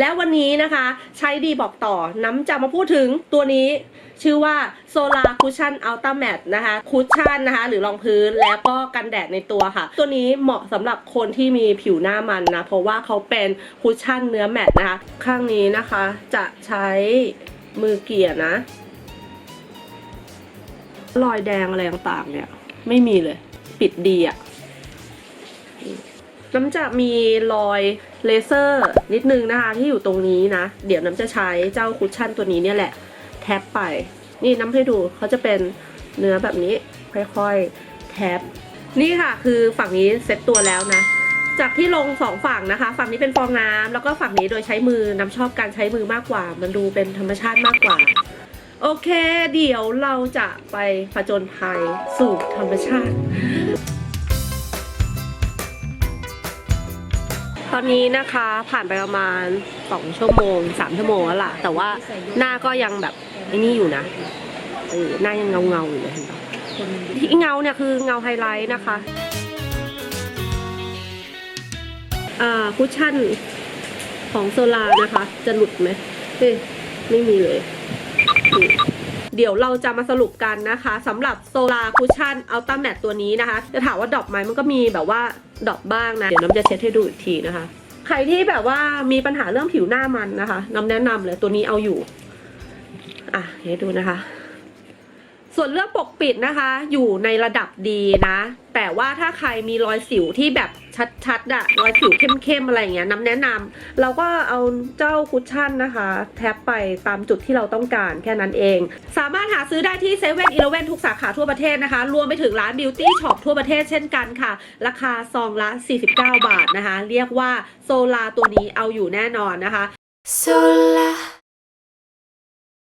แล้ววันนี้นะคะใช้ดีบอกต่อน้ำจะมาพูดถึงตัวนี้ชื่อว่า Solar Cushion Ultra Matte นะคะคุชชั่นนะคะ หรือรองพื้นแล้วก็กันแดดในตัวค่ะ ตัวนี้เหมาะสำหรับคนที่มีผิวหน้ามันนะ เพราะว่าเขาเป็นคุชชั่นเนื้อแมตนะคะ ข้างนี้นะคะจะใช้มือเกี่ยนะ รอยแดงอะไรต่างๆเนี่ย ไม่มีเลย ปิดดีอะ น้ำจะมีรอยเลเซอร์นิดนึงนะคะที่อยู่ตรงนี้นะ เดี๋ยวน้ำจะใช้เจ้าคุชชั่นตัวนี้เนี่ยแหละ แท็บไป นี่น้ำให้ดูเขาจะเป็นเนื้อแบบนี้ค่อยๆแท็บนี่ค่ะคือฝั่งนี้เซ็ตตัวแล้วนะ จากที่ลงสองฝั่งนะคะ ฝั่งนี้เป็นฟองน้ำแล้วก็ฝั่งนี้โดยใช้มือน้ำชอบการใช้มือมากกว่า มันดูเป็นธรรมชาติมากกว่า โอเค เดี๋ยวเราจะไปผจญภัยสู่ธรรมชาติ อนนี้นะคะผ่านไปประมาณ2ชั่วโมง3ชั่วโมงแล้วล่ะ แต่ว่าหน้าก็ยังแบบไอ้นี่อยู่นะเออหน้ายังเงาเงาอยู่เลยเห็นปะที่เงาเนี่ยคือเงาไฮไลท์นะคะอ่าคุชชั่นของโซลานะคะ จะหลุดไหมเฮ้ยไม่มีเลย เดี๋ยวเราจะมาสรุปกันนะคะสำหรับโซลาคุชชั่นอัลต้าแมตตัวนี้นะคะ จะถามว่าดรอปไหมมันก็มีแบบว่าดรอปบ้างนะ เดี๋ยวน้ำจะเช็ดให้ดูอีกทีนะคะ ใครที่แบบว่ามีปัญหาเรื่องผิวหน้ามันนะคะน้ำแนะนำเลยตัวนี้เอาอยู่ อะให้ดูนะคะ ส่วนเรื่องปกปิดนะคะ อยู่ในระดับดีนะ แต่ว่าถ้าใครมีรอยสิวที่แบบชัดๆอะรอยสิวเข้มๆอะไรอย่างเงี้ยน้ำแนะนำเราก็เอาเจ้าคุชชั่นนะคะ แท็บไปตามจุดที่เราต้องการแค่นั้นเอง สามารถหาซื้อได้ที่เซเว่นอีเลเวนทุกสาขาทั่วประเทศนะคะ รวมไปถึงร้านบิวตี้ช็อปทั่วประเทศเช่นกันค่ะ ราคาซองละ 49 บาทนะคะ เรียกว่าโซลาตัวนี้เอาอยู่แน่นอนนะคะ Sola